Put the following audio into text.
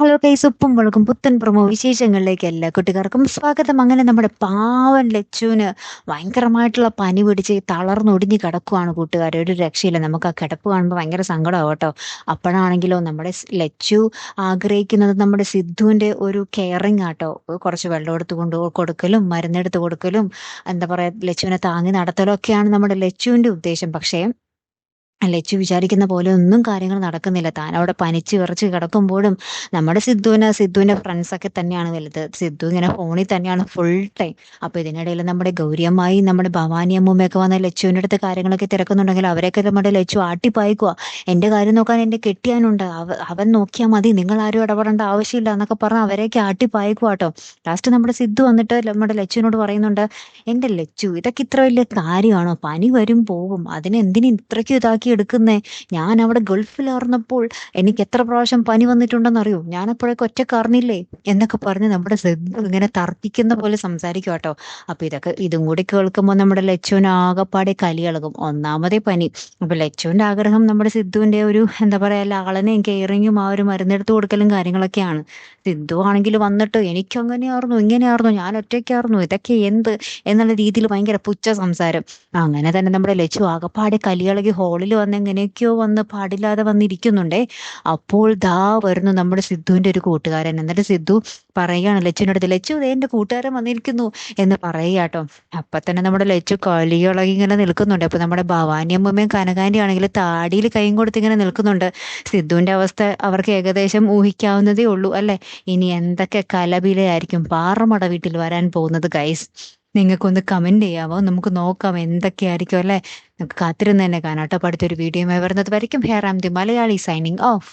Hello guys ഉപ്പും മുളകും പുത്തൻ പ്രമോ വിശേഷങ്ങളിലേക്ക് എല്ലാ കുട്ടികാർക്കും സ്വാഗതം. അങ്ങനെ നമ്മുടെ പാവൻ ലച്ചുവിന് ഭയങ്കരമായിട്ടുള്ള പനി പിടിച്ച് തളർന്നൊടിഞ്ഞ് കിടക്കുവാണ് കൂട്ടുകാർ. ഒരു രക്ഷയില്ല. നമുക്ക് ആ കിടപ്പ് കാണുമ്പോൾ ഭയങ്കര സങ്കടമാവും കേട്ടോ. അപ്പോഴാണെങ്കിലോ നമ്മുടെ ലച്ചു ആഗ്രഹിക്കുന്നത് നമ്മുടെ സിദ്ധുവിന്റെ ഒരു കെയറിങ് ആട്ടോ. കുറച്ച് വെള്ളം എടുത്ത് കൊണ്ട് കൊടുക്കലും മരുന്നെടുത്ത് കൊടുക്കലും എന്താ പറയുക ലച്ചുവിനെ താങ്ങി നടത്തലും ഒക്കെയാണ് നമ്മുടെ ലച്ചുവിന്റെ ഉദ്ദേശം. പക്ഷേ ലച്ചു വിചാരിക്കുന്ന പോലെ ഒന്നും കാര്യങ്ങൾ നടക്കുന്നില്ല. താൻ അവിടെ പനിച്ച് വിറച്ച് കിടക്കുമ്പോഴും നമ്മുടെ സിദ്ധുവിന് സിദ്ധുവിന്റെ ഫ്രണ്ട്സ് ഒക്കെ തന്നെയാണ് വലുത്. സിദ്ധു ഇങ്ങനെ ഫോണിൽ തന്നെയാണ് ഫുൾ ടൈം അപ്പൊ ഇതിനിടയിൽ നമ്മുടെ ഗൗരിയമ്മായി നമ്മുടെ ഭവാനി അമ്മൂമ്മയൊക്കെ വന്ന ലച്ചുവിന്റെ അടുത്ത് കാര്യങ്ങളൊക്കെ തിരക്കുന്നുണ്ടെങ്കിൽ അവരെയൊക്കെ നമ്മുടെ ലച്ചു ആട്ടിപ്പായിക്കുക എന്റെ കാര്യം നോക്കാൻ എന്റെ കെട്ടിയാനുണ്ട്. അവൻ നോക്കിയാൽ മതി. നിങ്ങൾ ആരും ഇടപെടേണ്ട ആവശ്യമില്ല എന്നൊക്കെ പറഞ്ഞ് അവരെയൊക്കെ ആട്ടിപ്പായിക്കുക കേട്ടോ ലാസ്റ്റ് നമ്മുടെ സിദ്ധു വന്നിട്ട് നമ്മുടെ ലച്ചുവിനോട് പറയുന്നുണ്ട് എന്റെ ലച്ചു ഇതൊക്കെ ഇത്ര വലിയ കാര്യമാണോ? പനി വരും പോകും അതിനെന്തിനും ഇത്രയ്ക്കും ഇതാക്കി എടുക്കുന്നേ? ഞാൻ അവിടെ ഗൾഫിലാർന്നപ്പോൾ എനിക്ക് എത്ര പ്രാവശ്യം പനി വന്നിട്ടുണ്ടെന്ന് അറിയോ ഞാൻ അപ്പോഴൊക്കെ ഒറ്റക്കറിഞ്ഞില്ലേ എന്നൊക്കെ പറഞ്ഞ് നമ്മുടെ ഇങ്ങനെ തർക്കിക്കുന്ന പോലെ സംസാരിക്കും കേട്ടോ അപ്പൊ ഇതൊക്കെ ഇതും കൂടി കേൾക്കുമ്പോൾ നമ്മുടെ ലച്ചുവിന് ആകെപ്പാടെ കലി ഇളകും. ഒന്നാമതേ പനി. അപ്പൊ ലച്ചുവിന്റെ ആഗ്രഹം നമ്മുടെ സിദ്ധുവിന്റെ ഒരു എന്താ പറയാ ലാളനെയും കെയറിങ്ങും ആ ഒരു മരുന്നെടുത്ത് കൊടുക്കലും കാര്യങ്ങളൊക്കെയാണ്. സിദ്ധു ആണെങ്കിൽ വന്നിട്ട് എനിക്ക് അങ്ങനെയായിരുന്നു ഇങ്ങനെയായിരുന്നു ഞാൻ ഒറ്റയ്ക്കായിരുന്നു ഇതൊക്കെ എന്ത്? എന്നുള്ള രീതിയിൽ ഭയങ്കര പുച്ഛ സംസാരം. അങ്ങനെ തന്നെ നമ്മുടെ ലച്ചു ആകെപ്പാടെ കലിയിളകി ഹോളിൽ വന്ന് എങ്ങനെയൊക്കെയോ വന്ന് പാടില്ലാതെ വന്നിരിക്കുന്നുണ്ടേ. അപ്പോൾ ദാ വരുന്നു നമ്മുടെ സിദ്ധുവിന്റെ ഒരു കൂട്ടുകാരൻ. എന്നിട്ട് സിദ്ധു പറയുകയാണ് ലച്ചുവിന്റെ അടുത്ത് ലച്ചു ദേ എന്റെ കൂട്ടുകാരൻ വന്നിരിക്കുന്നു എന്ന് പറയുകട്ടോ അപ്പൊ തന്നെ നമ്മുടെ ലച്ചു കലിയിളകി ഇങ്ങനെ നിൽക്കുന്നുണ്ട്. അപ്പൊ നമ്മുടെ ഭവാനി അമ്മമ്മയും കനകാന്റെ ആണെങ്കിൽ താടിയിൽ കൈയും കൊടുത്ത് ഇങ്ങനെ നിൽക്കുന്നുണ്ട്. സിദ്ധുവിന്റെ അവസ്ഥ അവർക്ക് ഏകദേശം ഊഹിക്കാവുന്നതേ ഉള്ളൂ അല്ലെ? ഇനി എന്തൊക്കെ കലപിലയായിരിക്കും? പാറമട വീട്ടിൽ വരാൻ പോകുന്നത് ഗൈസ് നിങ്ങൾക്കൊന്ന് കമന്റ് ചെയ്യാമോ നമുക്ക് നോക്കാം എന്തൊക്കെയായിരിക്കും അല്ലെ? നിങ്ങൾക്ക് കാത്തിരുന്ന് തന്നെ കാണാട്ടോ അടുത്തൊരു വീഡിയോയുമായി വരുന്നത് വരയ്ക്കും. Here am the Malayali signing off